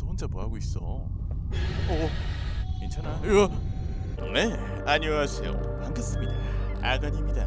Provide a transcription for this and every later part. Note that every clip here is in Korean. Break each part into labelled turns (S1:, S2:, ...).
S1: 너 혼자 뭐 하고 있어? 어, 괜찮아. 으아. 네, 안녕하세요. 반갑습니다. 아간입니다.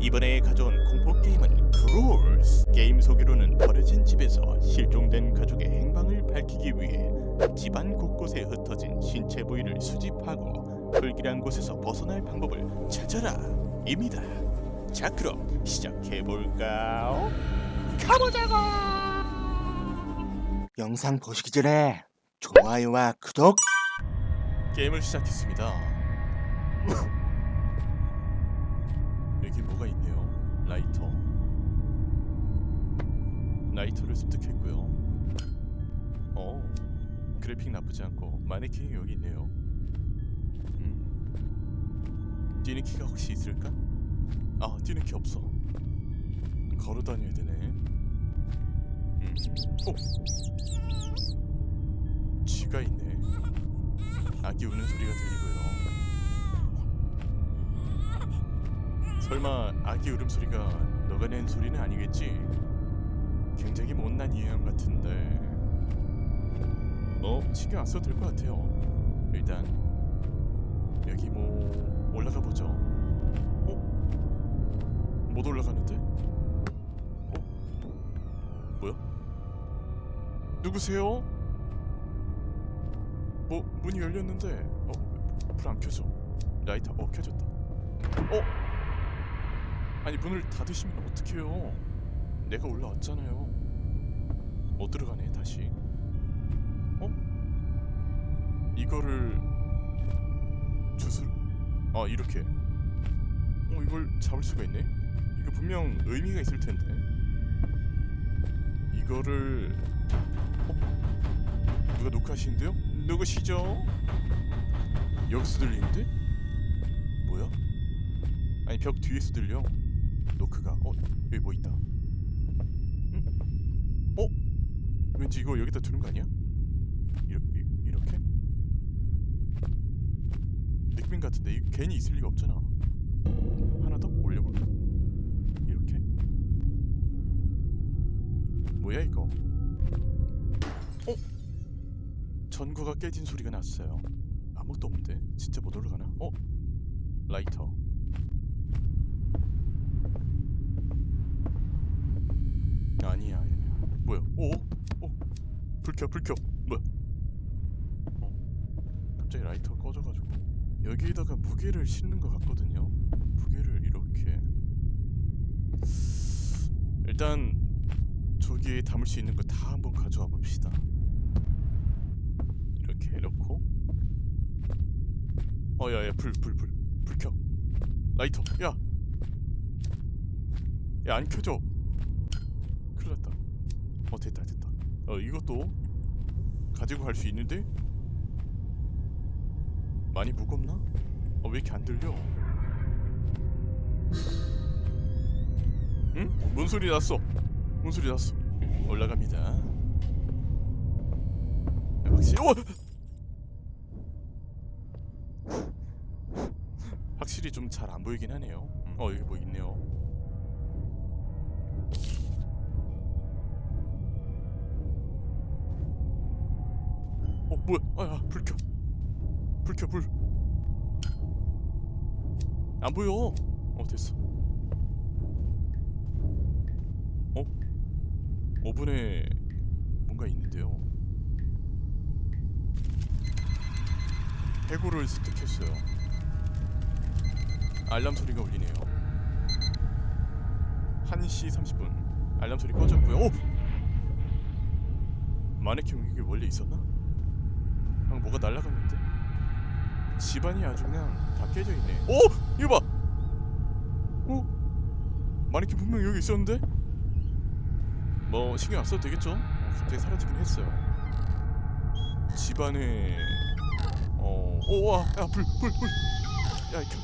S1: 이번에 가져온 공포 게임은 크롤스. 게임 소개로는 버려진 집에서 실종된 가족의 행방을 밝히기 위해 집안 곳곳에 흩어진 신체 부위를 수집하고 불길한 곳에서 벗어날 방법을 찾아라.입니다. 자, 그럼 시작해 볼까요? 가보자고.
S2: 영상 보시기 전에 좋아요와 구독
S1: 게임을 시작했습니다. 여기 뭐가 있네요. 라이터. 라이터를 습득했고요. 어, 그래픽 나쁘지 않고 마네킹이 여기 있네요. 음. 뛰는 키가 혹시 있을까? 아, 뛰는 키 없어. 걸어 다녀야 되네. 음. 오. 쥐가 있네. 아기 우는 소리가 들리고요. 설마 아기 울음소리가 너가 낸 소리는 아니겠지? 굉장히 못난 유형 같은데 뭐안 써도 될 것 같아요. 일단 여기 뭐 올라가 보죠. 어? 못 올라가는데? 누구세요? 뭐 문이 열렸는데 어? 불 안 켜져 라이터 어 켜졌다 어? 아니 문을 닫으시면 어떡해요 내가 올라왔잖아요 못 들어가네 다시 어? 이거를 주술 아 이렇게 어 이걸 잡을 수가 있네 이거 분명 의미가 있을 텐데 이거를 어? 누가 녹화하시는데요? 누구시죠? 여기서 들리는데? 뭐야? 아니 벽 뒤에서 들려 노크가 어? 여기 뭐 있다 응? 어? 왠지 이거 여기다 두는 거 아니야? 이러, 이, 이렇게? 느낌 같은데 이거 괜히 있을 리가 없잖아 하나 더 올려볼까? 이렇게? 뭐야 이거 어? 전구가 깨진 소리가 났어요. 아무것도 없는데 진짜 못 올라가나? 어? 라이터. 아니야, 아니야. 뭐야? 오, 오, 불켜, 불켜. 뭐야? 어? 갑자기 라이터 가 꺼져가지고 여기에다가 무게를 싣는 것 같거든요. 무게를 이렇게. 일단 저기에 담을 수 있는 거 다 한번 가져와 봅시다. 이렇게 해놓고 어 야 야 불 불 불 불 켜 라이터 야 야 안 켜져 큰일 났다 어 됐다 됐다 어 이것도 가지고 갈 수 있는데 많이 무겁나? 어 왜 이렇게 안 들려? 응? 뭔 소리 났어? 뭔 소리 났어? 올라갑니다. 확실히 오! 확실히 좀 잘 안 보이긴 하네요. 음, 어 여기 뭐 있네요. 어 뭐야? 아야 불 켜. 불 켜, 불. 안 보여. 어 됐어. 어? 5분에 뭔가 있는데요. 해고를 습득했어요. 알람 소리가 울리네요. 1시 30분. 알람 소리 꺼졌고요. 오! 마네킹 이게 원래 있었나? 방금 뭐가 날아갔는데? 집안이 아주 그냥 다 깨져 있네. 오! 이거 봐. 오! 마네킹 분명 여기 있었는데? 뭐 신경 안 써도 되겠죠? 어, 갑자기 사라지긴 했어요. 집안에 어, 오와, 야, 불, 불, 불. 야, 켜, 켜,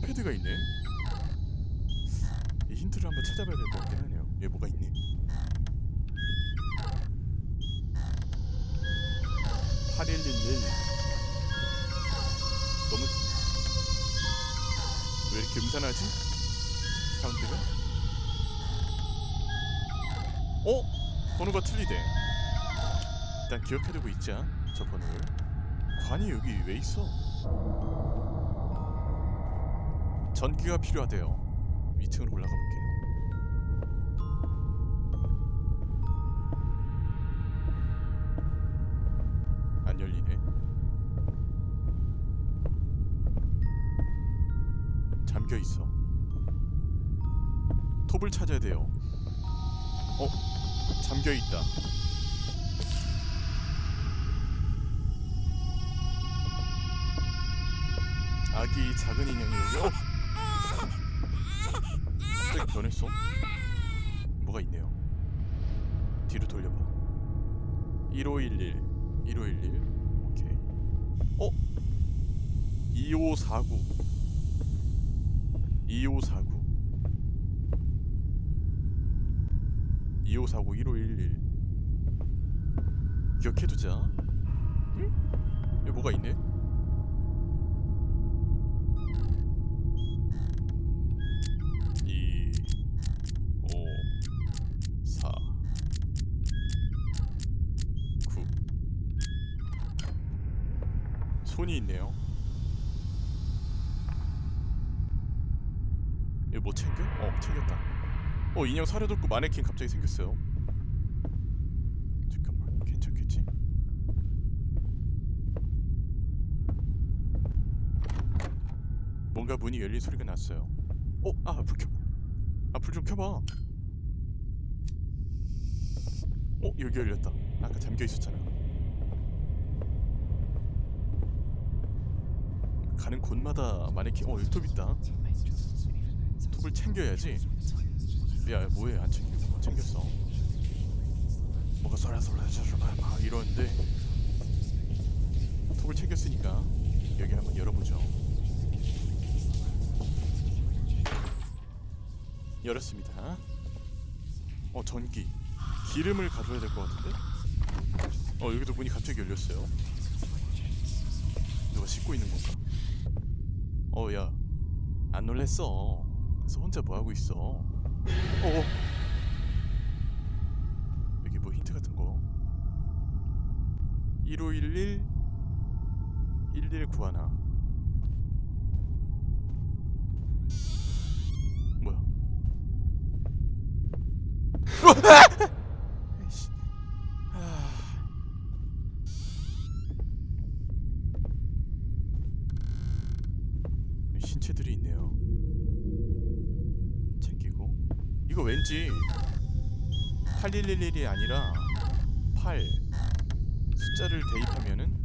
S1: 키패드가 있네. 이 힌트를 한번 찾아봐야 될 것 같긴 하네요. 얘 뭐가 있네. (8111) 너무 왜 이렇게 음산하지? 사운드가? 어? 번호가 틀리대. 일단 기억해두고 있자. 저 번호를. 관이 여기 왜 있어? 전기가 필요하대요. 위층으로 올라가 볼게요. 안 열리네. 잠겨 있어. 톱을 찾아야 돼요. 어? 잠겨 있다. 아기 작은 인형이 여기. 어? 갑자기 변했어? 뭐가 있네요. 뒤로 돌려봐. 1511, 1511. 오케이. 어? 2549. 2549. 2549 1511 기억해두자 응? 여기 뭐가 있네? 손이 있네요. 이거 뭐 챙겨? 어, 챙겼다. 어 인형 사려돌고 마네킹 갑자기 생겼어요. 잠깐만 괜찮겠지? 뭔가 문이 열린 소리가 났어요. 어, 아 불 켜. 아불 좀 켜봐. 어 여기 열렸다. 아까 잠겨 있었잖아. 가는 곳마다 마네킹. 어 여기 톱 있다. 톱을 챙겨야지. 야 뭐해? 안 챙기고 뭐 챙겼어? 뭐가 쏠라 쏠라 쏠라 막 이러는데 톱을 챙겼으니까 여기 한번 열어보죠. 열었습니다. 어 전기. 기름을 가져야 될 것 같은데? 어 여기도 문이 갑자기 열렸어요. 누가 씻고 있는 건가 어야안 놀랬어 그래서 혼자 뭐 하고 있어 어. 여기 뭐 힌트 같은 거. 1511 1191 뭐야? 에이씨. 아. 신체들이 있네요. 챙기고 이거 왠지 8111이 아니라 8 숫자를 대입하면은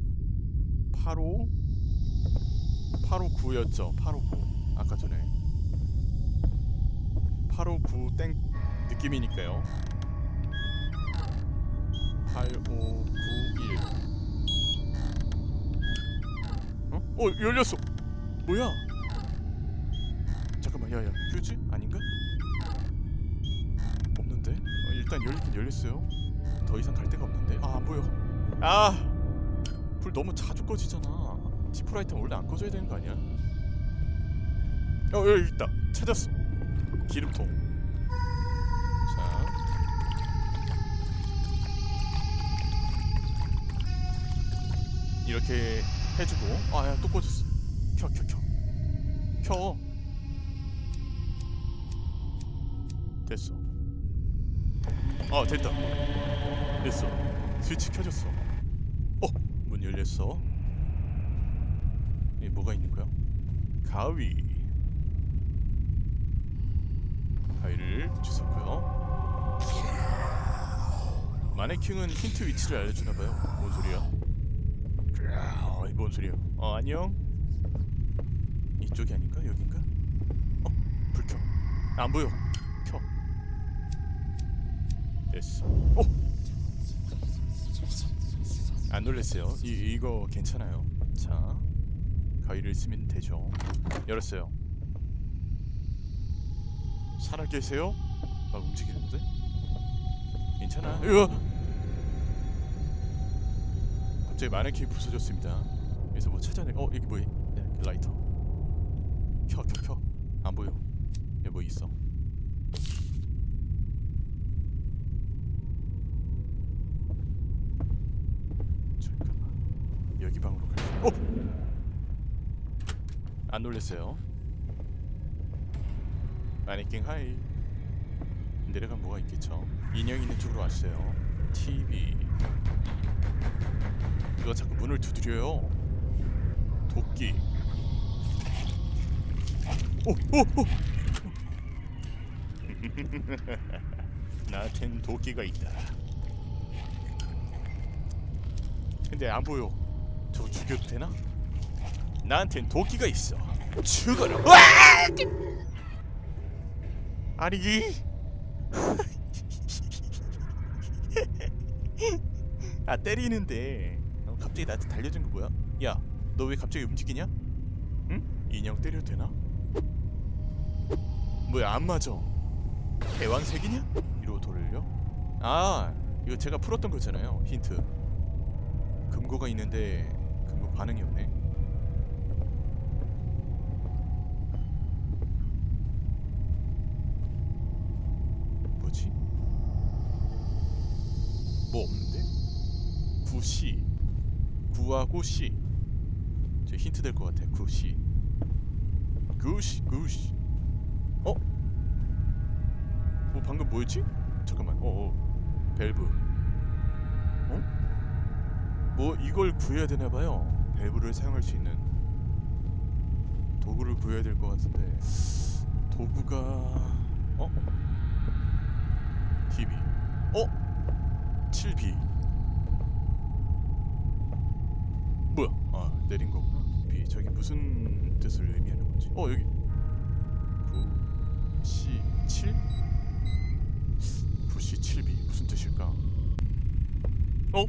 S1: 85 859였죠. 859 아까 전에. 859 땡 느낌이니까요. 8591 어? 어 열렸어. 뭐야? 잠깐만 야야. 퓨즈 일단 열리긴 열렸어요. 더 이상 갈 데가 없는데. 아 안 보여. 아, 불 너무 자주 꺼지잖아. 지프 라이트는 원래 안 꺼져야 되는 거 아니야? 어 여기 있다. 찾았어. 기름통. 자. 이렇게 해주고 아야 또 꺼졌어. 켜 켜 켜. 켜. 됐어. 아 됐다. 됐어. 스위치 켜졌어. 어, 문 열렸어. 이 뭐가 있는 거야? 가위. 가위를 주웠고요. 마네킹은 힌트 위치를 알려주나 봐요. 뭔 소리야? 아, 뭔 소리야? 어 안녕. 이쪽이 아닌가? 여긴가? 어, 불 켜. 안 보여. 켜. 됐어. 오! 안 놀랬어요. 이 이거 괜찮아요. 자, 가위를 쓰면 되죠. 열었어요. 살아 계세요? 막 움직이는데? 괜찮아. 으아! 갑자기 마네킹이 부서졌습니다. 그래서 뭐 찾아내. 어 여기 뭐야? 네, 라이터. 켜, 켜, 켜. 안 보여. 여기 뭐 있어? 여기 방으로 갈 수. 어? 안 놀랬어요. 마네킹 하이. 내려가면 뭐가 있겠죠? 인형 있는 쪽으로 왔어요. TV. 누가 자꾸 문을 두드려요. 도끼. 오, 오, 오. 나한텐 도끼가 있다. 근데 안 보여. 저거 죽여도 되나? 나한텐 도끼가 있어. 죽어라. 와! 아니. 아 때리는데 어, 갑자기 나한테 달려든 거 뭐야? 야, 너 왜 갑자기 움직이냐? 응? 인형 때려도 되나? 뭐야 안 맞아? 대왕색이냐? 이러고 돌려? 아 이거 제가 풀었던 거잖아요 힌트 금고가 있는데 반응이 없네 뭐지? 뭐 없는데? 구시 구하고 시. 저 힌트 될 것 같아. 구시. 구시 구시. 어? 뭐 방금 뭐였지? 잠깐만. 어, 어. 밸브. 어? 뭐 이걸 구해야 되나 봐요. 밸브를 사용할 수 있는 도구를 구해야 될 것 같은데 도구가 어? TV. 어? 7B. 뭐야? 아 내린 거구나. B 저기 무슨 뜻을 의미하는 건지. 어 여기 9, C 7? 9C 7B 무슨 뜻일까? 어?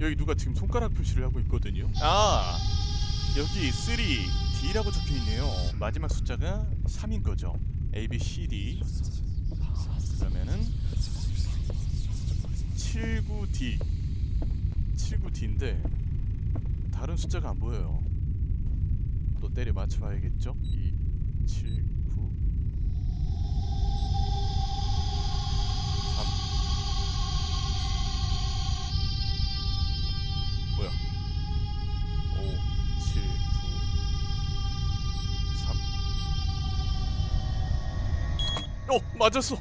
S1: 여기 누가 지금 손가락 표시를 하고 있거든요. 아 여기 3D라고 적혀 있네요. 마지막 숫자가 3인 거죠. A, B, C, D. 그러면은 79D 79D인데 다른 숫자가 안 보여요. 또 때려 맞춰봐야겠죠? 2 7 9 어! 맞았어!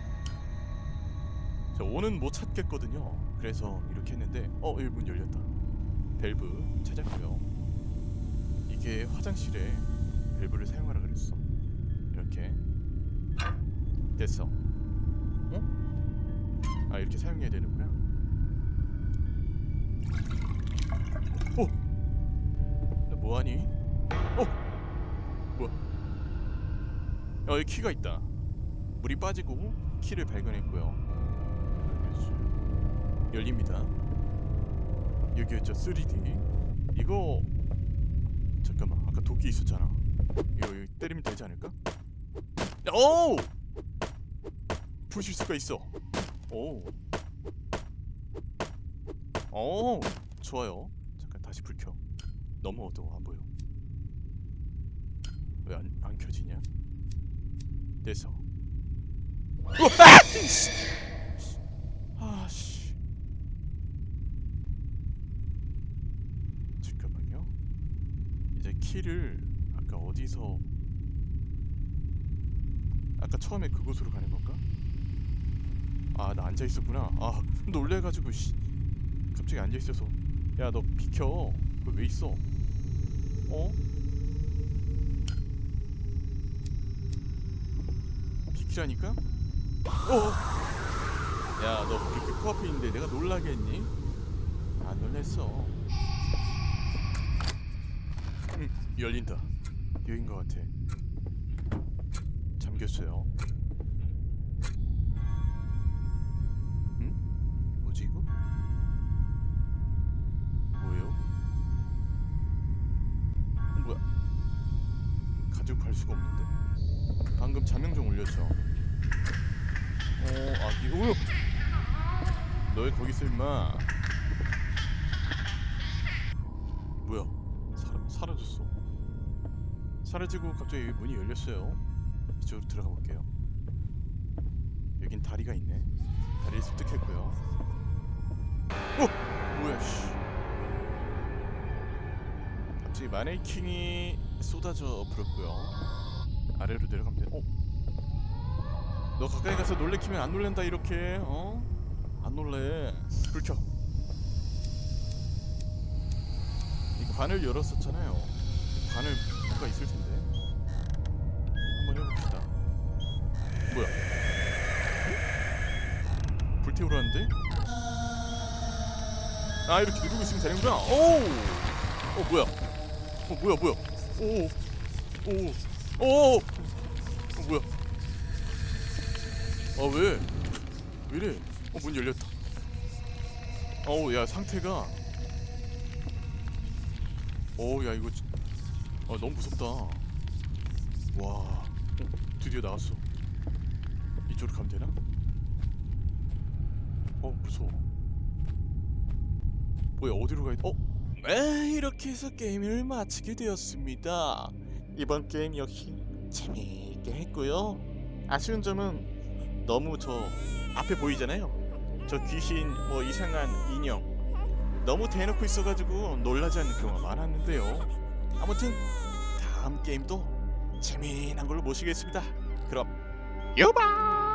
S1: 자, 5는 못 찾겠거든요. 그래서 이렇게 했는데 어, 여기 문 열렸다. 밸브 찾았고요. 이게 화장실에 밸브를 사용하라 그랬어. 이렇게 됐어. 어? 아 이렇게 사용해야 되는구나. 어? 너 뭐하니? 어? 뭐야? 어 여기 키가 있다. 물이 빠지고 키를 발견했고요. 열립니다. 여기였죠 3D. 이거 잠깐만 아까 도끼 있었잖아. 이거 여기 때리면 되지 않을까? 오! 부실 수가 있어. 오. 오 좋아요. 잠깐 다시 불 켜. 너무 어두워 안 보여. 왜 안 안 켜지냐? 됐어. 아씨. 잠깐만요. 이제 키를 아까 어디서 아까 처음에 그곳으로 가는 건가? 아 나 앉아 있었구나. 아 놀래가지고 씨. 갑자기 앉아 있어서 야 너 비켜. 그왜 있어? 어? 비키라니까? 어? 야, 너 그렇게 코앞에 있는데 내가 놀라겠니? 안 놀랬어. 응, 열린다. 여긴 것 같아. 잠겼어요. 응? 뭐지 이거? 뭐예요? 어, 뭐야? 가지고 갈 수가 없는데? 방금 자명종 올렸죠? 어, 아, 이거 어! 너희 거기 있어 임마. 뭐야? 사, 사라졌어. 사라지고 갑자기 문이 열렸어요. 이쪽으로 들어가 볼게요. 여긴 다리가 있네. 다리를 습득했고요. 어, 뭐야? 씨. 여기 마네킹이 쏟아져 불었고요. 아래로 내려가면 돼. 어? 너 가까이 가서 놀래키면 안 놀랜다 이렇게 어? 안 놀래. 불 켜. 이 관을 열었었잖아요. 관을 뭐가 있을 텐데. 한번 해봅시다. 뭐야? 불태우라는데? 아 이렇게 누르고 있으면 되는구나. 오. 어 뭐야? 어 뭐야 뭐야? 오. 오. 오. 어 뭐야? 아 왜? 왜래? 어 문 열렸다. 어우 야 상태가. 어우 야 이거. 진- 아 너무 무섭다. 와. 어, 드디어 나왔어. 이쪽으로 가면 되나? 어 무서워. 뭐야 어디로 가야 돼? 어? 네 이렇게 해서 게임을 마치게 되었습니다. 이번 게임 역시 재미있게 했고요. 아쉬운 점은 너무 저 앞에 보이잖아요. 저 귀신 뭐 이상한 인형 너무 대놓고 있어가지고 놀라지 않는 경우가 많았는데요. 아무튼 다음 게임도 재미난 걸로 모시겠습니다. 그럼 유바!